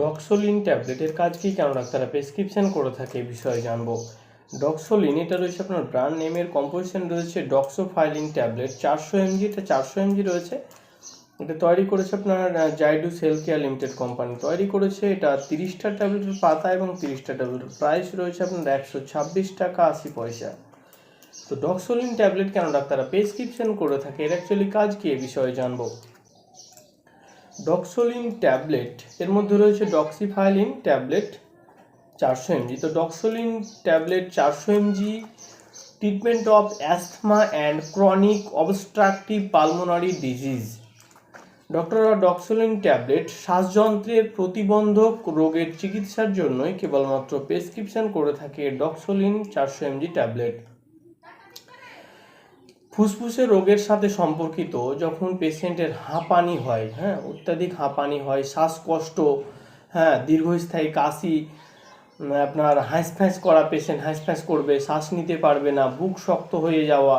ডক্সোলিন ট্যাবলেটের কাজ কি? কেন ডাক্তাররা প্রেসক্রিপশন করে থাকে এই বিষয়ে জানব। ডক্সোলিন এটা রয়েছে আপনার ব্র্যান্ড নেমের কম্পোজিশন রয়েছে ডক্সোফাইলিন ট্যাবলেট চারশো এমজি এটা চারশো এমজি রয়েছে। এটা তৈরি করেছে আপনার Zydus health care limited company তৈরি করেছে এটা তিরিশটা ট্যাবলেটের পাতা এবং তিরিশটা ট্যাবলেটের প্রাইস রয়েছে আপনার একশো ছাব্বিশ টাকা আশি পয়সা। তো ডক্সোলিন ট্যাবলেট কেন ডাক্তাররা প্রেসক্রিপশন করে থাকে? এর অ্যাকচুয়ালি কাজ কি এ বিষয়ে জানব। ডক্সোলিন ট্যাবলেট এর মধ্যে রয়েছে ডক্সিফাইলিন ট্যাবলেট চারশো এমজি তো ডক্সোলিন ট্যাবলেট চারশো MG treatment of asthma and chronic obstructive pulmonary disease ডক্টররা Doxolin tablet শ্বাসযন্ত্রের প্রতিবন্ধক রোগের চিকিৎসার জন্যই কেবলমাত্র প্রেসক্রিপশন করে থাকে ডক্সোলিন চারশো এমজি ট্যাবলেট ফুসফুসের রোগের সাথে সম্পর্কিত যখন পেশেন্টের হাঁপানি হয় হ্যাঁ অত্যাধিক হাঁপানি হয়, শ্বাসকষ্ট হ্যাঁ দীর্ঘস্থায়ী কাশি আপনার হাঁসফ্যাঁস করা পেশেন্ট হাঁস হাঁসফ্যাঁস করবে, শ্বাস নিতে পারবে না, বুক শক্ত হয়ে যাওয়া,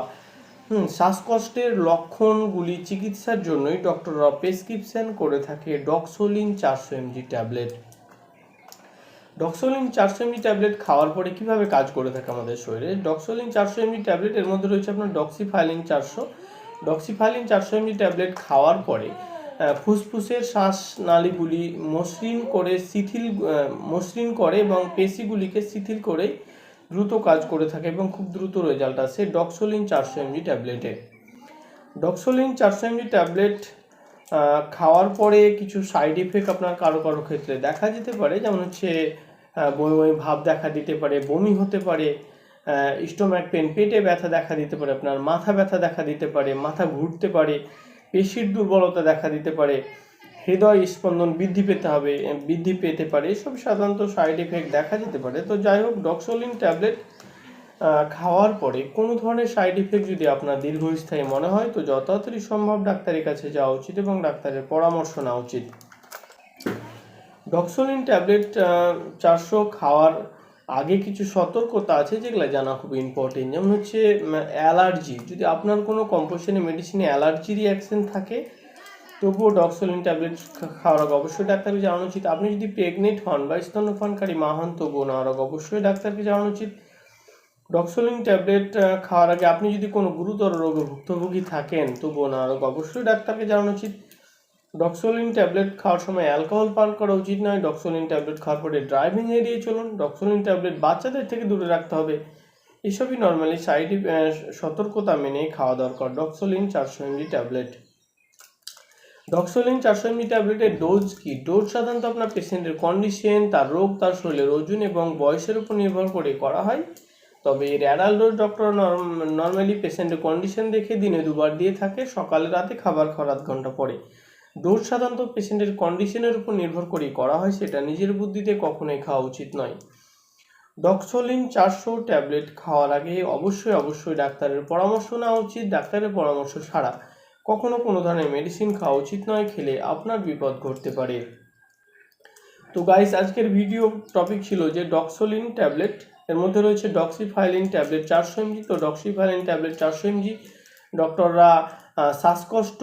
হুম, শ্বাসকষ্টের লক্ষণগুলি চিকিৎসার জন্যই ডক্টররা প্রেসক্রিপশন করে থাকে ডক্সোলিন চারশো এমজি ট্যাবলেট। ডক্সোলিন চারশো এমজি ট্যাবলেট খাওয়ার পরে কীভাবে কাজ করে থাকে আমাদের শরীরে? ডক্সোলিন চারশো এমজি ট্যাবলেট এর মধ্যে রয়েছে আপনার ডক্সিফাইলিন চারশো। ডক্সিফাইলিন চারশো এমজি ট্যাবলেট খাওয়ার পরে ফুসফুসের শ্বাস নালীগুলি মসৃণ করে শিথিল মসৃণ করে এবং পেশিগুলিকে শিথিল করে দ্রুত কাজ করে থাকে এবং খুব দ্রুত রেজাল্ট আসে ডক্সোলিন চারশো এমজি ট্যাবলেটে ডক্সোলিন চারশো এমজি ট্যাবলেট খাওয়ার পরে কিছু সাইড ইফেক্ট আপনার কারও কারও ক্ষেত্রে দেখা যেতে পারে। যেমন হচ্ছে বমি বমি ভাব দেখা দিতে পারে, বমি হতে পারে স্টোম্যাক পেন পেটে ব্যথা দেখা দিতে পারে, আপনার মাথা ব্যথা দেখা দিতে পারে, মাথা ঘুরতে পারে, পেশির দুর্বলতা দেখা দিতে পারে, হৃদয় স্পন্দন বৃদ্ধি পেতে হবে, বৃদ্ধি পেতে পারে, এসব সাধারণত সাইড এফেক্ট দেখা যেতে পারে। তো যাই হোক ডক্সোলিন ট্যাবলেট খাওয়ার পরে কোনো ধরনের সাইড ইফেক্ট যদি আপনার দীর্ঘস্থায়ী মনে হয়, তো যত তাড়াতাড়ি সম্ভব ডাক্তারের কাছে যাওয়া উচিত এবং ডাক্তারের পরামর্শ নেওয়া উচিত। ডক্সোলিন ট্যাবলেট চারশো খাওয়ার আগে কিছু সতর্কতা আছে যেগুলো জানা খুব ইম্পর্টেন্ট যেমন হচ্ছে অ্যালার্জি। যদি আপনার কোনো কম্পোজিশনে মেডিসিনে অ্যালার্জি রিয়াকশন থাকে, তবুও ডক্সোলিন ট্যাবলেট খাওয়ার আগে অবশ্যই ডাক্তারকে জানানো উচিত। আপনি যদি প্রেগনেন্ট হন বা স্তন্যপানকারী মা হন, তবুও নেওয়ার আগে অবশ্যই ডাক্তারকে জানানো উচিত। ডক্সোলিন ট্যাবলেট খাওয়ার আগে আপনি যদি কোনো গুরুতর রোগে ভুক্তভোগী থাকেন নেওয়ার আগে অবশ্যই ডাক্তারকে জানানো উচিত। ডক্সোলিন ট্যাবলেট খাওয়ার সময় অ্যালকোহল পান করা উচিত নয়। ডক্সোলিন ট্যাবলেট খাওয়ার পরে ড্রাইভিং এড়িয়ে চলুন। ডক্সোলিন ট্যাবলেট বাচ্চাদের থেকে দূরে রাখতে হবে। এসবই নর্মালি সাইড সতর্কতা মেনে খাওয়া দরকার। ডক্সোলিন চারশো এমজি ট্যাবলেট ডক্সোলিন চারশো এমজি ট্যাবলেটের ডোজ কি? ডোজ সাধারণত আপনার পেশেন্টের কন্ডিশন তার রোগ, তার শরীরের ওজন এবং বয়সের উপর নির্ভর করে করা হয়। তবে এর অ্যাডাল্ট ডক্টর নর্মালি পেশেন্টের কন্ডিশন দেখে দিনে দুবার দিয়ে থাকে, সকালে রাতে খাবার খাওয়ার আধ ঘণ্টা পরে। ডোজ সাধারণত পেশেন্টের কন্ডিশনের উপর নির্ভর করে করা হয়, সেটা নিজের বুদ্ধিতে কখনোই খাওয়া উচিত নয়। ডক্সোলিন চারশো ট্যাবলেট খাওয়ার আগে অবশ্যই অবশ্যই ডাক্তারের পরামর্শ নেওয়া উচিত। ডাক্তারের পরামর্শ ছাড়া কখনো কোনো ধরনের মেডিসিন খাওয়া উচিত নয়, খেলে আপনার বিপদ ঘটতে পারে। তো গাইস আজকের ভিডিও টপিক ছিল যে ডক্সোলিন ট্যাবলেট এর মধ্যে রয়েছে ডক্সিফাইলিন ট্যাবলেট চারশো এমজি তো ডক্সিফাইলিন ট্যাবলেট চারশো এমজি ডক্টররা শ্বাসকষ্ট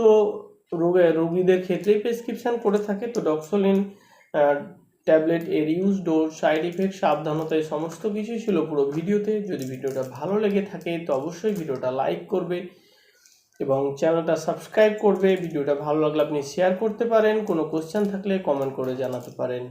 রোগে, রোগীদের ক্ষেত্রেই প্রেসক্রিপশন করে থাকে। তো ডক্সোলিন ট্যাবলেট এর ইউজ ডোজ সাইড ইফেক্ট সাবধানতা, এই সমস্ত কিছুই ছিল পুরো ভিডিওতে। যদি ভিডিওটা ভালো লেগে থাকে, তো অবশ্যই ভিডিওটা লাইক করবে এবং চ্যানেলটা সাবস্ক্রাইব করবে। ভিডিওটা ভালো লাগলে আপনি শেয়ার করতে পারেন। কোনো কোশ্চেন থাকলে কমেন্ট করে জানাতে পারেন।